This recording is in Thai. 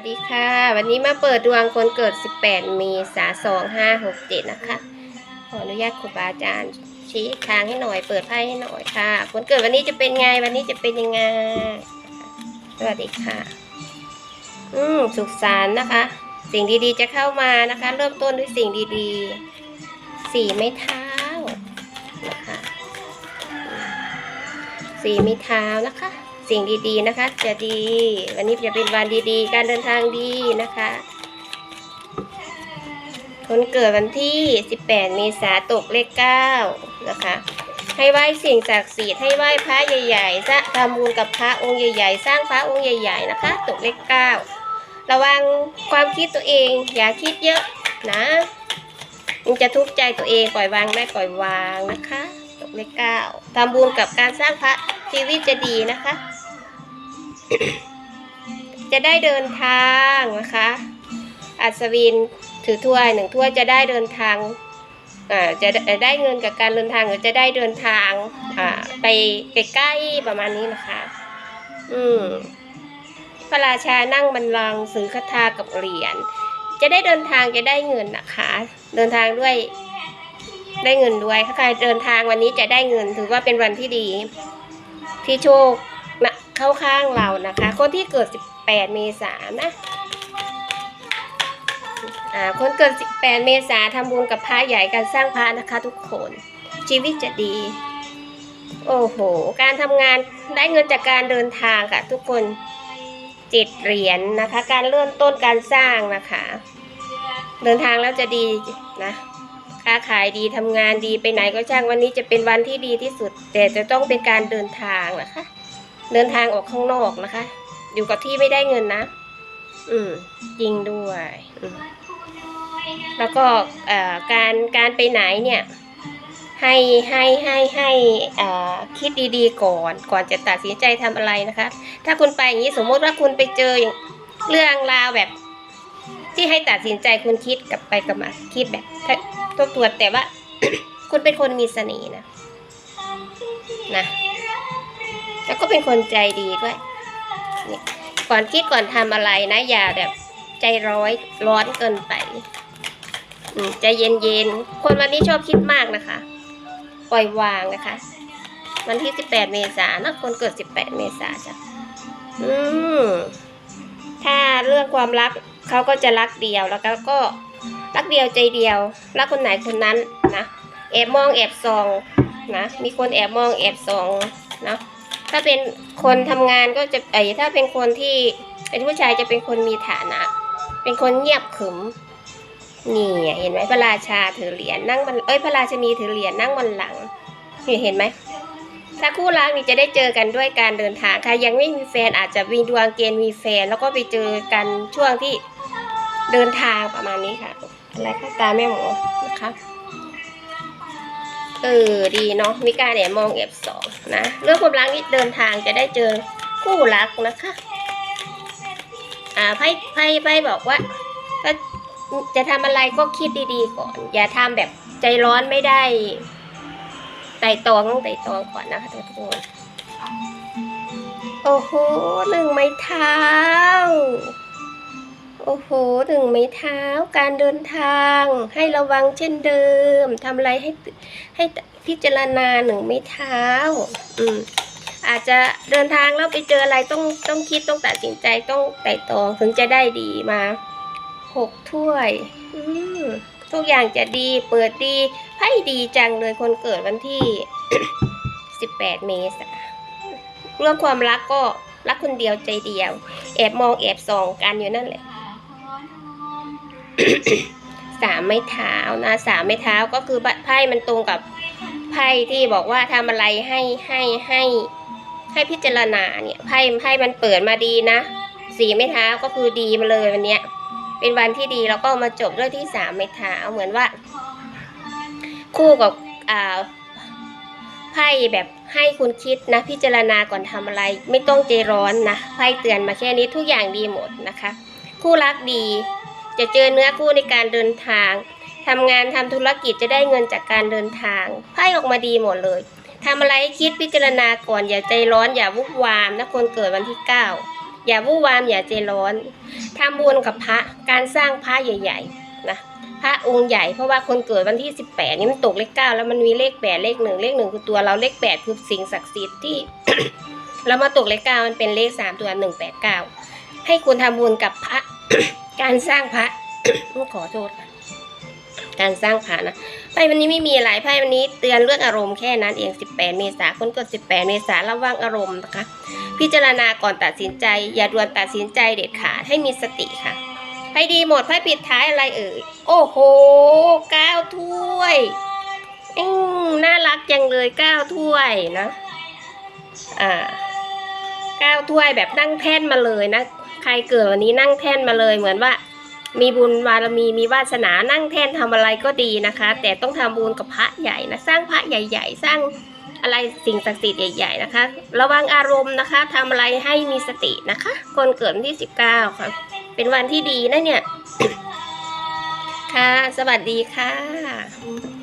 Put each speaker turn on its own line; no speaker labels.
วัสดีค่ะ วันนี้มาเปิดดวงคนเกิด 18 เมษายน2567 นะคะ ขออนุญาตครูบาอาจารย์ชี้ทางให้หน่อย เปิดไพ่ให้หน่อยค่ะ คนเกิดวันนี้จะเป็นไง วันนี้จะเป็นยังไง สวัสดีค่ะ อืม สุขสันต์นะคะ สิ่งดีๆจะเข้ามานะคะ เริ่มต้นด้วยสิ่งดีๆ สี่ไม้เท้านะคะ สี่ไม้เท้านะคะ สิ่งดีๆนะคะ จะดี วันนี้จะเป็นวันดีๆ การเดินทางดีนะคะ คนเกิดวันที่ 18 เมษายนตกเลข 9 นะคะ ให้ไหว้สิ่งศักดิ์สิทธิ์ให้ไหว้พระใหญ่ๆสร้างทำบุญกับพระองค์ใหญ่ๆ สร้างพระองค์ใหญ่ๆนะคะ ตกเลข 9 ระวังความคิดตัวเองอย่าคิดเยอะนะมันจะทุกข์ใจตัวเองปล่อยวางได้ปล่อยวางนะคะ ตกเลข9ทำบุญกับการสร้างพระชีวิตจะดีนะคะ จะได้เดินทางนะคะ อัศวินถือถ้วยหนึ่งถ้วยจะได้เดินทางอ่าจะได้เงินกับการเดินทางหรือจะได้เดินทางอ่าไปใกล้ๆประมาณนี้นะคะ อืมพระราชานั่งบัลลังซื้อคาถากับเหรียญจะได้เดินทางจะได้เงินนะคะ เดินทางด้วย ได้เงินด้วยถ้าใครเดินทางวันนี้จะได้เงินถือว่าเป็นวันที่ดี ที่โชค เข้าข้างเรานะคะ คนที่เกิด 18 เมษายนนะอ่าคนเกิด 18 เมษายนทำบุญกับพระใหญ่การสร้างพระนะคะทุกคน ชีวิตจะดี โอ้โห การทำงานได้เงินจากการเดินทางค่ะ ทุกคนเจ็ดเหรียญนะคะ การเริ่มต้นการสร้างนะคะ เดินทางแล้วจะดีนะค้าขายดีทำงานดีไปไหนก็ช่างวันนี้จะเป็นวันที่ดีที่สุด แต่จะต้องเป็นการเดินทางนะคะ เดินทางออกข้างนอกนะคะ อยู่กับที่ไม่ได้เงินนะ อืมจริงด้วยอืมแล้วก็เอ่อการการไปไหนเนี่ย ให้ให้ให้ให้เอ่อคิดดีๆก่อน ก่อนจะตัดสินใจทำอะไรนะคะ ถ้าคุณไปอย่างนี้สมมติว่าคุณไปเจออย่างเรื่องราวแบบ ที่ให้ตัดสินใจคุณคิดกลับไปกลับมาคิดแบบทบทวนแต่ว่า คุณเป็นคนมีเสน่ห์นะนะ แล้วก็เป็นคนใจดีด้วยนี่ก่อนคิดก่อนทำอะไรนะอย่าแบบ ใจร้อยร้อนเกินไปอืมใจเย็นเย็นๆคนวันนี้ชอบคิดมากนะคะ ปล่อยวางนะคะ วันที่18เมษานะคนเกิด18เมษาจ้ะอืมถ้าเรื่องความรักเขาก็จะรักเดียวแล้วก็ก็รักเดียวใจเดียว รักคนไหนคนนั้นนะแอบมองแอบส่องนะมีคนแอบมองแอบส่องนะ ถ้าเป็นคนทำงานก็จะไอ้ถ้าเป็นคนที่เป็นผู้ชายจะเป็นคนมีฐานะ เป็นคนเงียบขรึมนี่เห็นไหมพระราชาถือเหรียญนั่งบนเอ้ยพระราชนีถือเหรียญนั่งบนหลังนี่เห็นไหมถ้าคู่รักนี่จะได้เจอกันด้วยการเดินทางค่ะยังไม่มีแฟนอาจจะมีดวงเกณฑ์มีแฟน แล้วก็ไปเจอกันช่วงที่เดินทางประมาณนี้ค่ะอะไรคะตาแม่หมูนะคะ เออดีเนาะมีการแอบมองแอบสองนะเรื่องความรักนี่เดินทางจะได้เจอคู่รักนะคะอ่าไพ่ไพ่ไพ่บอกว่าก็จะทำอะไรก็คิดดีๆก่อน อย่าทำแบบใจร้อนไม่ได้ไต่ตองต้องไต่ตองก่อนนะคะทุกคนโอ้โหหนึ่งไม้เท้า โอ้โหหนึ่งไม้เท้าการเดินทาง ให้ระวังเช่นเดิมทำอะไรให้ให้พิจารณาหนึ่งไม้เท้า อืมอาจจะเดินทางแล้วไปเจออะไรต้องต้องคิดต้องตัดสินใจต้องไต่ตองถึงจะได้ดีมาหกถ้วย อืมทุกอย่างจะดีเปิดดีไพ่ดีจังเลยคนเกิดวันที่18เมษาเรื่องความรักก็รักคนเดียวใจเดียว แอบมองแอบส่องกันอยู่นั่นแหละ สามไม้เท้านะสามไม้เท้าก็คือไพ่มันตรงกับไพ่ที่บอกว่าทำอะไรให้ให้ให้ให้พิจารณาเนี่ยไพ่ไพ่มันเปิดมาดีนะสี่ไม้เท้าก็คือดีมาเลยวันเนี้ย เป็นวันที่ดีแล้วก็มาจบด้วยที่สามไม้เท้าเหมือนว่า คู่กับอ่าไพ่แบบให้คุณคิดนะพิจารณาก่อนทำอะไร ไม่ต้องใจร้อนนะไพ่เตือนมาแค่นี้ทุกอย่างดีหมดนะคะ คู่รักดี จะเจอเนื้อคู่ในการเดินทางทำงานทำธุรกิจจะได้เงินจากการเดินทางไพ่ออกมาดีหมดเลยทำอะไรคิดพิจารณาก่อนอย่าใจร้อนอย่าวุบวามนะคนเกิดวันที่เก้าอย่าวู่วามอย่าใจร้อนทำบุญกับพระการสร้างพระใหญ่ๆนะพระองค์ใหญ่เพราะว่าคนเกิดวันที่ 18 นี่มันตกเลขเก้าแล้วมันมีเลขแปดเลขหนึ่งเลขหนึ่งคือตัวเราเลขแปดคือสิ่งศักดิ์สิทธิ์ที่แล้วมาตกเลขเก้ามันเป็นเลขสามตัวหนึ่งแปดเก้าให้คุณทำบุญกับพระ การสร้างพระขอโทษค่ะการสร้างพระนะไพ่วันนี้ไม่มีอะไรไพ่วันนี้เตือนเรื่องอารมณ์แค่นั้นเอง 18 เมษายนคนกด 18 เมษายนระวังอารมณ์นะคะพิจารณาก่อนตัดสินใจ อย่าด่วนตัดสินใจเด็ดขาดให้มีสติค่ะไพ่ดีหมดไพ่ปิดท้ายอะไรเอ่ยโอ้โหเก้าถ้วยอืมน่ารักจังเลยเก้าถ้วยนะอ่าเก้าถ้วยแบบนั่งแท่นมาเลยนะ ใครเกิดวันนี้นั่งแท่นมาเลยเหมือนว่า มีบุญบารมีมีวาสนานั่งแท่นทำอะไรก็ดีนะคะ แต่ต้องทำบุญกับพระใหญ่นะสร้างพระใหญ่ ๆ สร้างอะไรสิ่งศักดิ์สิทธิ์ใหญ่ๆนะคะ ระวังอารมณ์นะคะทำอะไรให้มีสตินะคะ คนเกิดวันที่สิบเก้าค่ะ เป็นวันที่ดีนะเนี่ย ค่ะ สวัสดีค่ะ